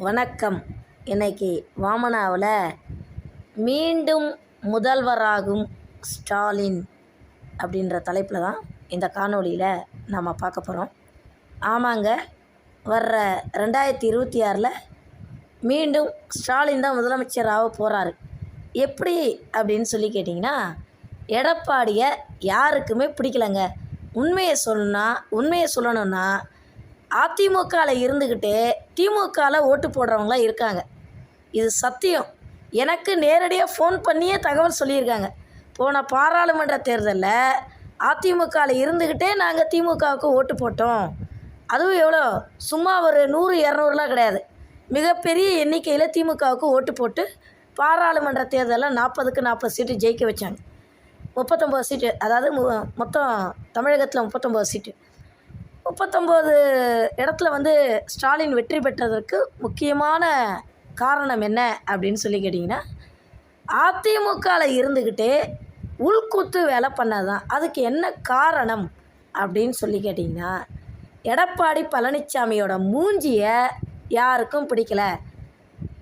வணக்கம். இன்னைக்கு வாமனாவில் மீண்டும் முதல்வராகும் ஸ்டாலின் அப்படின்ற தலைப்பில் தான் இந்த காணொளியில் நாம் பார்க்க போகிறோம் ஆமாங்க வர்ற ரெண்டாயிரத்தி இருபத்தி ஆறில் மீண்டும் ஸ்டாலின் தான் முதலமைச்சராக போகிறாரு எப்படி அப்படின்னு சொல்லி கேட்டிங்கன்னா எடப்பாடியை யாருக்குமே பிடிக்கலங்க. உண்மையை சொல்லணும்னா உண்மையை சொல்லணும்னா அதிமுகவில் இருந்துக்கிட்டு திமுகவில் ஓட்டு போடுறவங்களாம் இருக்காங்க. இது சத்தியம். எனக்கு நேரடியாக ஃபோன் பண்ணியே தகவல் சொல்லியிருக்காங்க. போன பாராளுமன்ற தேர்தலில் அதிமுகவில் இருந்துக்கிட்டே நாங்கள் திமுகவுக்கு ஓட்டு போட்டோம். அதுவும் எவ்வளோ? சும்மா ஒரு நூறு இரநூறுலாம் கிடையாது. மிகப்பெரிய எண்ணிக்கையில் திமுகவுக்கு ஓட்டு போட்டு பாராளுமன்ற தேர்தலில் நாற்பதுக்கு நாற்பது சீட்டு ஜெயிக்க வச்சாங்க. முப்பத்தொம்போது சீட்டு அதாவது மொத்தம் தமிழகத்தில் முப்பத்தொம்போது சீட்டு. முப்பத்தொம்போது இடத்துல வந்து ஸ்டாலின் வெற்றி பெற்றதற்கு முக்கியமான காரணம் என்ன அப்படின்னு சொல்லி கேட்டிங்கன்னா அதிமுகவில் இருந்துக்கிட்டே உள்கூத்து வேலை பண்ணதான் அதுக்கு என்ன காரணம் அப்படின்னு சொல்லி கேட்டிங்கன்னா எடப்பாடி பழனிசாமியோட மூஞ்சியை யாருக்கும் பிடிக்கல.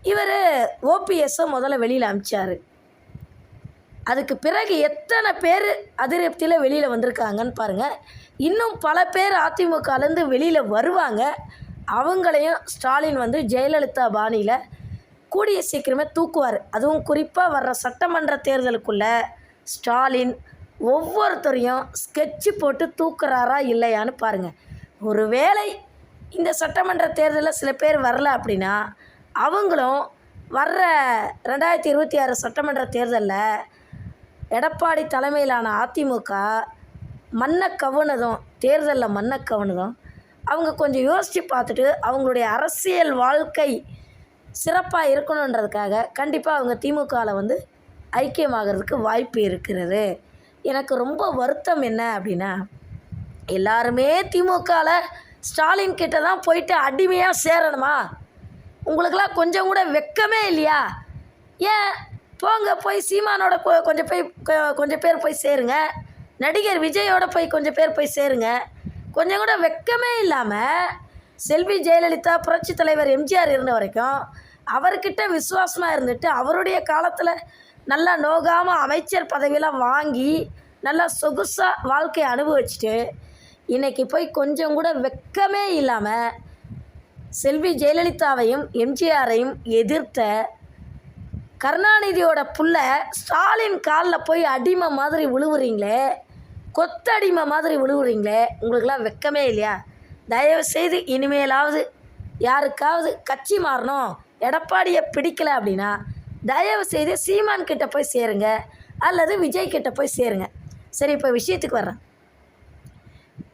இவர் ஓபிஎஸ்ஸை முதல்ல வெளியில் அமிச்சார். அதுக்கு பிறகு எத்தனை பேர் அதிருப்தியில் வெளியில் வந்திருக்காங்கன்னு பாருங்கள் இன்னும் பல பேர் அதிமுகலேருந்து வெளியில் வருவாங்க. அவங்களையும் ஸ்டாலின் வந்து ஜெயலலிதா பாணியில் கூடிய சீக்கிரமே தூக்குவார். அதுவும் குறிப்பாக வர்ற சட்டமன்ற தேர்தலுக்குள்ளே ஸ்டாலின் ஒவ்வொருத்தரையும் ஸ்கெட்சு போட்டு தூக்குறாரா இல்லையான்னு பாருங்கள் ஒருவேளை இந்த சட்டமன்ற தேர்தலில் சில பேர் வரல அப்படின்னா அவங்களும் வர்ற ரெண்டாயிரத்தி இருபத்தி ஆறு சட்டமன்ற தேர்தலில் எடப்பாடி தலைமையிலான அதிமுக மண்ணை கவுனதும் தேர்தலில் மண்ணை கவுனதும் அவங்க கொஞ்சம் யோசித்து பார்த்துட்டு அவங்களுடைய அரசியல் வாழ்க்கை சிறப்பாக இருக்கணுன்றதுக்காக கண்டிப்பாக அவங்க திமுகவில் வந்து ஐக்கியமாகிறதுக்கு வாய்ப்பு இருக்கிறது. எனக்கு ரொம்ப வருத்தம் என்ன அப்படின்னா எல்லாருமே திமுகவில் ஸ்டாலின் கிட்ட தான் போயிட்டு அடிமையாக சேரணுமா? உங்களுக்கெல்லாம் கொஞ்சம் கூட வெக்கமே இல்லையா? ஏன் போங்க போய் சீமானோட கொஞ்சம் போய் கொஞ்சம் பேர் போய் சேருங்க. நடிகர் விஜயோட போய் கொஞ்சம் பேர் போய் சேருங்க. கொஞ்சம் கூட வெக்கமே இல்லாமல் செல்வி ஜெயலலிதா புரட்சி தலைவர் எம்ஜிஆர் இருந்த வரைக்கும் அவர்கிட்ட விசுவாசமாக இருந்துட்டு அவருடைய காலத்தில் நல்லா நோகாமல் அமைச்சர் பதவியெல்லாம் வாங்கி நல்லா சொகுசாக வாழ்க்கையை அனுபவிச்சுட்டு இன்றைக்கி போய் கொஞ்சம் கூட வெக்கமே இல்லாமல் செல்வி ஜெயலலிதாவையும் எம்ஜிஆரையும் எதிர்த்த கருணாநிதியோட புள்ள ஸ்டாலின் காலில் போய் அடிமை மாதிரி விழுவுறீங்களே கொத்தடிமை மாதிரி விழுவுறீங்களே உங்களுக்கெல்லாம் வெக்கமே இல்லையா? தயவு செய்து இனிமேலாவது யாருக்காவது கட்சி மாறணும் எடப்பாடியை பிடிக்கலை அப்படின்னா தயவு செய்து சீமான் கிட்ட போய் சேருங்க அல்லது விஜய் கிட்ட போய் சேருங்க. சரி இப்போ விஷயத்துக்கு வர்றேன்.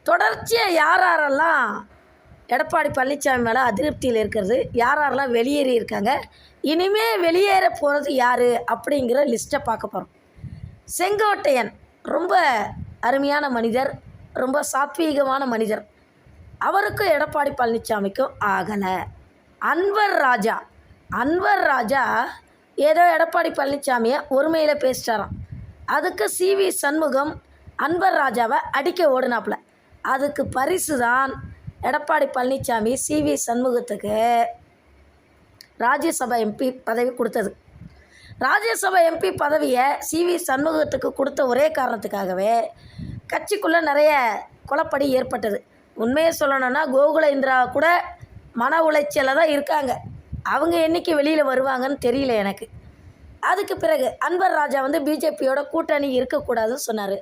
தொடர்ச்சியாக யார் யாரெல்லாம் எடப்பாடி பழனிசாமி மேலே அதிருப்தியில் இருக்கிறது. யார் யாரெல்லாம் வெளியேறி இருக்காங்க இனிமே வெளியேற போகிறது யார் அப்படிங்கிற லிஸ்ட்டை பார்க்க போகிறோம் செங்கோட்டையன் ரொம்ப அருமையான மனிதர் ரொம்ப சாத்வீகமான மனிதர். அவருக்கும் எடப்பாடி பழனிசாமிக்கும் ஆகலை. அன்வர் ராஜா அன்வர் ராஜா ஏதோ எடப்பாடி பழனிசாமியை ஒருமையில் பேசிட்டாராம். அதுக்கு சிவி சண்முகம் அன்வர் ராஜாவை அடிக்க ஓடுனாப்புல. அதுக்கு பரிசு தான் எடப்பாடி பழனிசாமி சிவி சண்முகத்துக்கு ராஜ்யசபா எம்பி பதவி கொடுத்தது. ராஜ்யசபா எம்பி பதவியை சிவி சண்முகத்துக்கு கொடுத்த ஒரே காரணத்துக்காகவே கட்சிக்குள்ளே நிறைய குழப்படி ஏற்பட்டது. உண்மையை சொல்லணும்னா கோகுல இந்திரா கூட மன உளைச்சலில் தான் இருக்காங்க. அவங்க என்னைக்கு வெளியில் வருவாங்கன்னு தெரியல எனக்கு. அதுக்கு பிறகு அன்வர் ராஜா வந்து பிஜேபியோட கூட்டணி இருக்கக்கூடாதுன்னு சொன்னார்.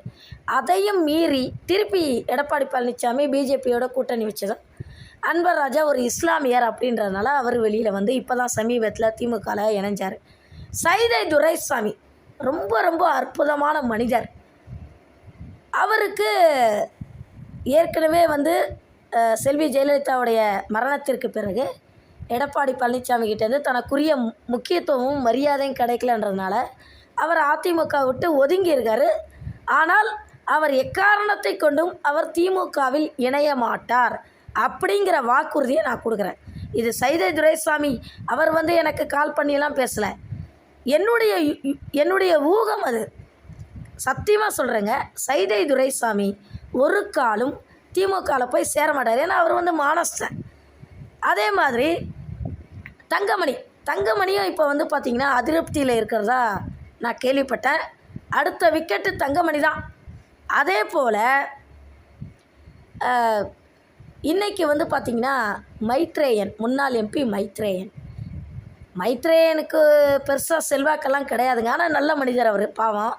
அதையும் மீறி திருப்பி எடப்பாடி பழனிசாமி பிஜேபியோட கூட்டணி வச்சதும் அன்வர் ராஜா ஒரு இஸ்லாமியர் அப்படின்றதுனால அவர் வெளியில் வந்து இப்போ தான் சமீபத்தில் திமுகவில் இணைஞ்சார். சைதை துரைசாமி ரொம்ப ரொம்ப அற்புதமான மனிதர். அவருக்கு ஏற்கனவே வந்து செல்வி ஜெயலலிதாவுடைய மரணத்திற்கு பிறகு எடப்பாடி பழனிசாமி கிட்டேருந்து தனக்குரிய முக்கியத்துவமும் மரியாதையும் கிடைக்கலன்றதுனால அவர் அதிமுக விட்டு ஒதுங்கி இருக்காரு ஆனால் அவர் எக்காரணத்தை கொண்டும் அவர் திமுகவில் இணைய மாட்டார் அப்படிங்கிற வாக்குறுதியை நான் கொடுக்குறேன். இது சைதை துரைசாமி அவர் வந்து எனக்கு கால் பண்ணியெல்லாம் பேசலை. என்னுடைய யு- என்னுடைய ஊகம் அது. சத்தியமாக சொல்கிறேங்க சைதை துரைசாமி ஒரு காலும் திமுகவில் போய் சேர மாட்டார். ஏன்னா அவர் வந்து மானஸ்டன். அதே மாதிரி தங்கமணி. தங்கமணியும் இப்போ வந்து பார்த்திங்கன்னா அதிருப்தியில் இருக்கிறதா நான் கேள்விப்பட்டேன். அடுத்த விக்கெட்டு தங்கமணி தான் அதே போல் இன்றைக்கி வந்து பார்த்திங்கன்னா மைத்ரேயன் முன்னாள் எம்பி மைத்ரேயன். மைத்ரேயனுக்கு பெருசாக செல்வாக்கெல்லாம் கிடையாதுங்க. ஆனால் நல்ல மனிதர் அவர் பாவம்.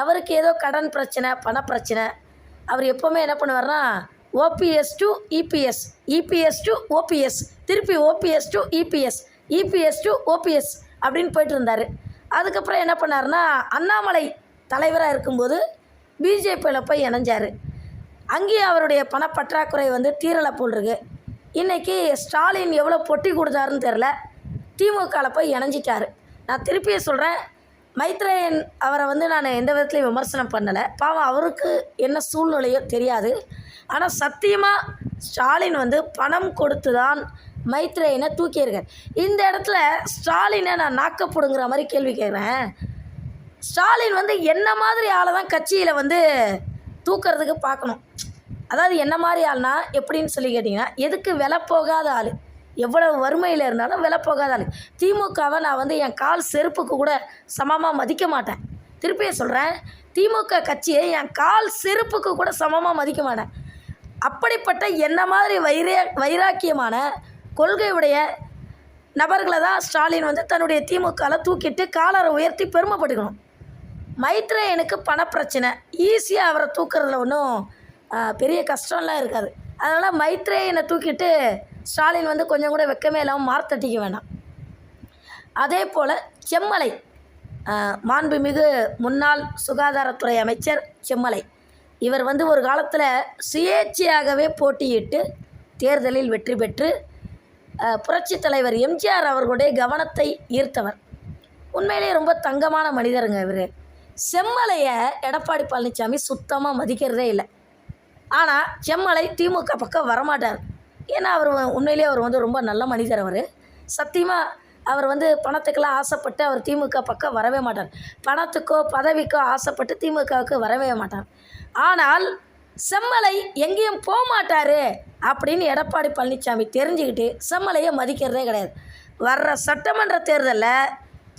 அவருக்கு ஏதோ கடன் பிரச்சனை பணப்பிரச்சனை அவர் எப்போவுமே என்ன பண்ணுவார்னா OPS to EPS EPS to OPS திருப்பி OPS to EPS EPS to OPS அப்படின்னு போயிட்டு இருந்தார் அதுக்கப்புறம் என்ன பண்ணாருன்னா அண்ணாமலை தலைவராக இருக்கும்போது பிஜேபியில் போய் இணைஞ்சார். அங்கேயும் அவருடைய பணப்பற்றாக்குறை வந்து தீரலை போல்ருக்கு இன்றைக்கி ஸ்டாலின் எவ்வளோ பொட்டி கொடுத்தாருன்னு தெரில திமுகவில் போய் இணைஞ்சிட்டார். நான் திருப்பியும் சொல்கிறேன் மைத்ரேயன் அவரை வந்து நான் எந்த விதத்துலையும் விமர்சனம் பண்ணலை. பாவம் அவருக்கு என்ன சூழ்நிலையோ தெரியாது. ஆனால் சத்தியமாக ஸ்டாலின் வந்து பணம் கொடுத்து தான் மைத்ரேயனை தூக்கியிருக்கார். இந்த இடத்துல ஸ்டாலினை நான் நாக்கப்படுங்கிற மாதிரி கேள்வி கேட்குறேன். ஸ்டாலின் வந்து என்ன மாதிரி ஆளை தான் கட்சியில் வந்து தூக்கிறதுக்கு பார்க்கணும். அதாவது என்ன மாதிரி ஆள்னா எப்படின்னு சொல்லி கேட்டிங்கன்னா எதுக்கு விலை போகாத ஆள்? எவ்வளவு வறுமையில் இருந்தாலும் விலை போகாத ஆள். திமுகவை நான் வந்து என் கால் செருப்புக்கு கூட சமமாக மதிக்க மாட்டேன். திருப்பியும் சொல்கிறேன் திமுக கட்சியை என் கால் செருப்புக்கு கூட சமமாக மதிக்க மாட்டேன். அப்படிப்பட்ட என்ன மாதிரி வைரே வைராக்கியமான கொள்கையுடைய நபர்களை தான் ஸ்டாலின் வந்து தன்னுடைய திமுகவில் தூக்கிட்டு காலரை உயர்த்தி பெருமைப்பட்டுக்கணும் மைத்ரேயனுக்கு பணப்பிரச்சனை. ஈஸியாக அவரை தூக்குறதுல ஒன்றும் பெரிய கஷ்டம்லாம் இருக்காது. அதனால் மைத்ரேயனை தூக்கிட்டு ஸ்டாலின் வந்து கொஞ்சம் கூட வெக்கமே இல்லாமல் மார்த்தட்டிக்க வேண்டாம் அதே போல் செம்மலை மாண்புமிகு முன்னாள் சுகாதாரத்துறை அமைச்சர் செம்மலை. இவர் வந்து ஒரு காலத்தில் சுயேட்சையாகவே போட்டியிட்டு தேர்தலில் வெற்றி பெற்று புரட்சி புரட்சித் தலைவர் எம்ஜிஆர் அவர்களுடைய கவனத்தை ஈர்த்தவர். உண்மையிலேயே ரொம்ப தங்கமான மனிதருங்க இவர். செம்மலையை எடப்பாடி பழனிசாமி சுத்தமாக மதிக்கிறதே இல்லை. ஆனால் செம்மலை திமுக பக்கம் வரமாட்டார். ஏன்னா அவர் உண்மையிலேயே அவர் வந்து ரொம்ப நல்ல மனிதர் அவர். சத்தியமாக அவர் வந்து பணத்துக்கெல்லாம் ஆசைப்பட்டு அவர் திமுக பக்கம் வரவே மாட்டார். பணத்துக்கோ பதவிக்கோ ஆசைப்பட்டு திமுகவுக்கு வரவே மாட்டார். ஆனால் செம்மலை எங்கேயும் போக மாட்டார் அப்படின்னு எடப்பாடி பழனிசாமி தெரிஞ்சுக்கிட்டு செம்மலையை மதிக்கிறதே கிடையாது. வர்ற சட்டமன்ற தேர்தலில்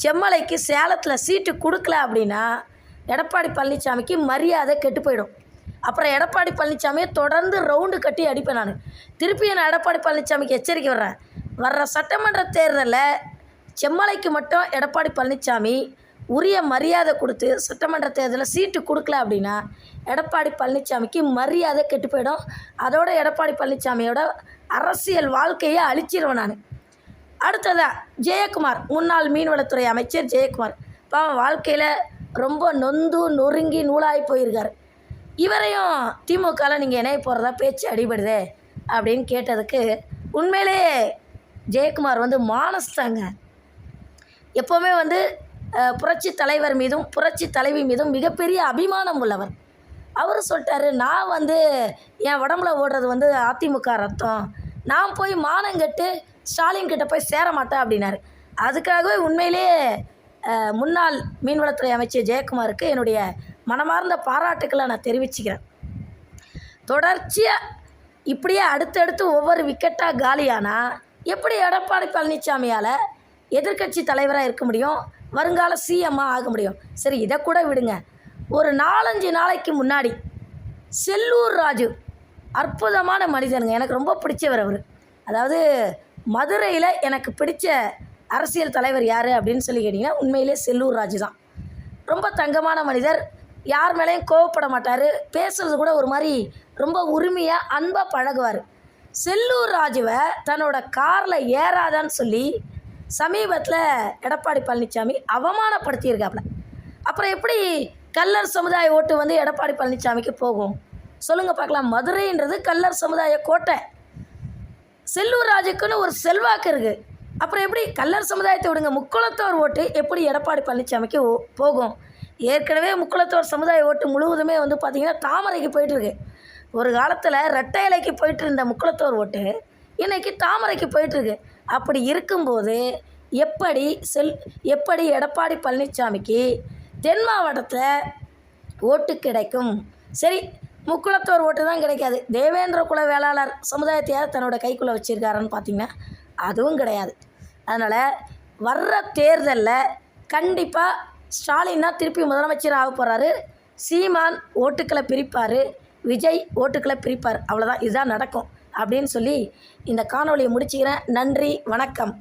செம்மலைக்கு சேலத்தில் சீட்டு கொடுக்கல அப்படின்னா எடப்பாடி பழனிசாமிக்கு மரியாதை கெட்டு போயிடும். அப்புறம் எடப்பாடி பழனிசாமியை தொடர்ந்து ரவுண்டு கட்டி அடிப்பேன் நான். திருப்பி நான் எடப்பாடி பழனிசாமிக்கு எச்சரிக்கை வர்றேன். வர்ற சட்டமன்ற தேர்தலில் செம்மலைக்கு மட்டும் எடப்பாடி பழனிசாமி உரிய மரியாதை கொடுத்து சட்டமன்ற தேர்தலில் சீட்டு கொடுக்கல அப்படின்னா எடப்பாடி பழனிசாமிக்கு மரியாதை கெட்டு போயிடும். அதோட எடப்பாடி பழனிசாமியோட அரசியல் வாழ்க்கையை அழிச்சிருவேன் நான். அடுத்ததாக ஜெயக்குமார் முன்னாள் மீன்வளத்துறை அமைச்சர் ஜெயக்குமார். பாவம் வாழ்க்கையில் ரொம்ப நொந்து நொறுங்கி நூலாகி போயிருக்கார். இவரையும் திமுகவில் நீங்கள் இணைய போகிறதா பேச்சு அடிபடுதே அப்படின்னு கேட்டதுக்கு உண்மையிலே ஜெயக்குமார் வந்து மானஸ்தாங்க. எப்போவுமே வந்து புரட்சி தலைவர் மீதும் புரட்சி தலைவி மீதும் மிகப்பெரிய அபிமானம் உள்ளவர். அவர் சொல்லிட்டாரு நான் வந்து என் உடம்புல ஓடுறது வந்து அதிமுக ரத்தம். நான் போய் மானங்கெட்டு ஸ்டாலின் கிட்ட போய் சேர மாட்டேன் அப்படின்னாரு. அதுக்காகவே உண்மையிலேயே முன்னாள் மீன்வளத்துறை அமைச்சர் ஜெயக்குமாருக்கு என்னுடைய மனமார்ந்த பாராட்டுக்களை நான் தெரிவிச்சுக்கிறேன். தொடர்ச்சியாக இப்படியே அடுத்தடுத்து ஒவ்வொரு விக்கெட்டாக காலியானால் எப்படி எடப்பாடி பழனிசாமியால் எதிர்க்கட்சி தலைவராக இருக்க முடியும்? வருங்கால சிஎம்மாக ஆக முடியும். சரி இதை கூட விடுங்க. ஒரு நாலஞ்சு நாளைக்கு முன்னாடி செல்லூர் ராஜு அற்புதமான மனிதனுங்க. எனக்கு ரொம்ப பிடிச்சவர் அவர். அதாவது மதுரையில் எனக்கு பிடிச்ச அரசியல் தலைவர் யார் அப்படின்னு சொல்லி கேட்டிங்கன்னா உண்மையிலே செல்லூர் ராஜு தான். ரொம்ப தங்கமான மனிதர். யார் மேலேயும் கோவப்பட மாட்டார். பேசுறது கூட ஒரு மாதிரி ரொம்ப உரிமையாக அன்பாக பழகுவார். செல்லூர் ராஜுவை தன்னோட காரில் ஏறாதான்னு சொல்லி சமீபத்தில் எடப்பாடி பழனிசாமி அவமானப்படுத்தியிருக்காப்புல. அப்புறம் எப்படி கல்லர் சமுதாய ஓட்டு வந்து எடப்பாடி பழனிசாமிக்கு போகும்? சொல்லுங்கள் பார்க்கலாம். மதுரைன்றது கல்லர் சமுதாய கோட்டை. செல்லூர் ராஜுக்குன்னு ஒரு செல்வாக்கு இருக்குது அப்புறம் எப்படி கல்லர் சமுதாயத்தை விடுங்க. முக்குளத்தோர் ஓட்டு எப்படி எடப்பாடி பழனிசாமிக்கு போகும்? ஏற்கனவே முக்குளத்தோர் சமுதாய ஓட்டு முழுவதுமே வந்து பார்த்திங்கன்னா தாமரைக்கு போயிட்டுருக்கு ஒரு காலத்தில் ரெட்டை இலைக்கு போயிட்டு இருந்த முக்குளத்தோர் ஓட்டு இன்றைக்கி தாமரைக்கு போயிட்டுருக்கு அப்படி இருக்கும்போது எப்படி செல் எப்படி எடப்பாடி பழனிசாமிக்கு தென் மாவட்டத்தில் ஓட்டு கிடைக்கும்? சரி முக்குளத்தோர் ஓட்டு தான் கிடைக்காது. தேவேந்திர குல வேளாளர் சமுதாயத்தையாவது தன்னோட கைக்குள்ளே வச்சுருக்காருன்னு பார்த்தீங்கன்னா அதுவும் கிடையாது. அதனால் வர்ற தேர்தலில் கண்டிப்பாக ஸ்டாலின் தான் திருப்பி முதலமைச்சர் ஆக போகிறாரு சீமான் ஓட்டுக்களை பிரிப்பார். விஜய் ஓட்டுக்களை பிரிப்பார். அவ்வளோதான் இதுதான் நடக்கும். அப்படின்னு சொல்லி இந்த காணொளியை முடிச்சுக்கிறேன். நன்றி வணக்கம்.